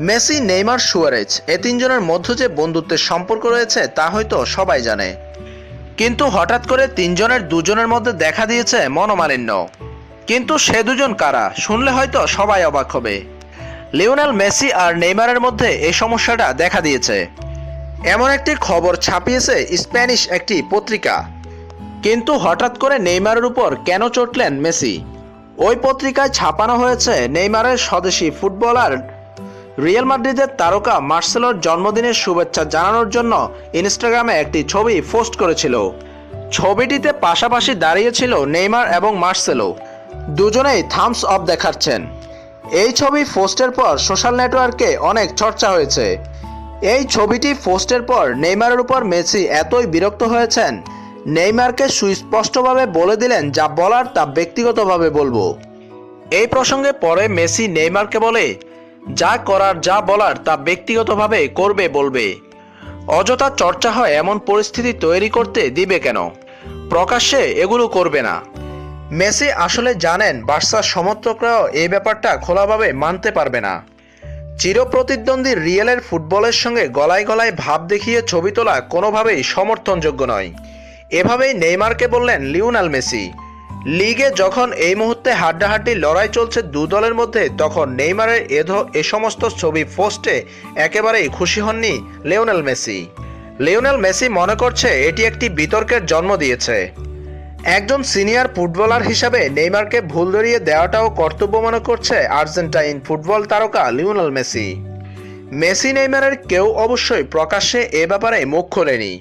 Messi, Neymar, Suarez এ তিনজনের মধ্যে যে বন্ধুত্বের সম্পর্ক রয়েছে তা হয়তো সবাই জানে। কিন্তু হঠাৎ করে তিনজনের দুজনের মধ্যে দেখা দিয়েছে মনোমালিন্য। কিন্তু সে দুজন কারা, শুনলে হয়তো সবাই অবাক হবে। লিওনেল মেসি আর নেইমারের মধ্যে এই সমস্যাটা দেখা দিয়েছে। এমন একটি খবর ছাপিয়েছে স্প্যানিশ একটি পত্রিকা। কিন্তু হঠাৎ করে নেইমারের উপর কেন চটলেন মেসি? ওই পত্রিকায় ছাপানো হয়েছে নেইমারের স্বদেশি ফুটবলার রিয়াল মাদ্রিদের তারকা মার্সেলোর জন্মদিনের শুভেচ্ছা জানানোর জন্য ইনস্টাগ্রামে একটি ছবি পোস্ট করেছিল। ছবিটিতে পাশাপাশি দাঁড়িয়েছিল নেইমার এবং মার্সেলো। দুজনেই থামস অফ দেখাচ্ছেন। এই ছবি পোস্টের পর সোশ্যাল নেটওয়ার্কে অনেক চর্চা হয়েছে। এই ছবিটি পোস্টের পর নেইমারের উপর মেসি এতই বিরক্ত হয়েছেন, নেইমারকে সুস্পষ্টভাবে বলে দিলেন যা বলার তা ব্যক্তিগতভাবে বলব। এই প্রসঙ্গে পরে মেসি নেইমারকে বলে যা করার, যা বলার তা ব্যক্তিগতভাবে করবে, বলবে। অযথা চর্চা হয় এমন পরিস্থিতি তৈরি করতে দিবে কেন? প্রকাশ্যে এগুলো করবে না। মেসি আসলে জানেন, বার্সার সমর্থকরাও এই ব্যাপারটা খোলাভাবে মানতে পারবে না। চিরপ্রতিদ্বন্দ্বী রিয়েলের ফুটবলের সঙ্গে গলায় গলায় ভাব দেখিয়ে ছবি তোলা কোনোভাবেই সমর্থনযোগ্য নয়। এভাবেই নেইমারকে বললেন লিওনাল মেসি। লিগে যখন এই মুহূর্তে হাড্ডাহাড্ডি লড়াই চলছে দু দলের মধ্যে, তখন নেইমারের এ সমস্ত ছবি পোস্টে একেবারেই খুশি হননি লিওনেল মেসি। লিওনেল মেসি মনে করছে এটি একটি বিতর্কের জন্ম দিয়েছে। একজন সিনিয়র ফুটবলার হিসাবে নেইমারকে ভুল ধরিয়ে দেওয়াটাও কর্তব্য মনে করছে আর্জেন্টাইন ফুটবল তারকা লিওনেল মেসি। মেসি নেইমারের কেউ অবশ্যই প্রকাশ্যে এ ব্যাপারে মুখ খোলেনি।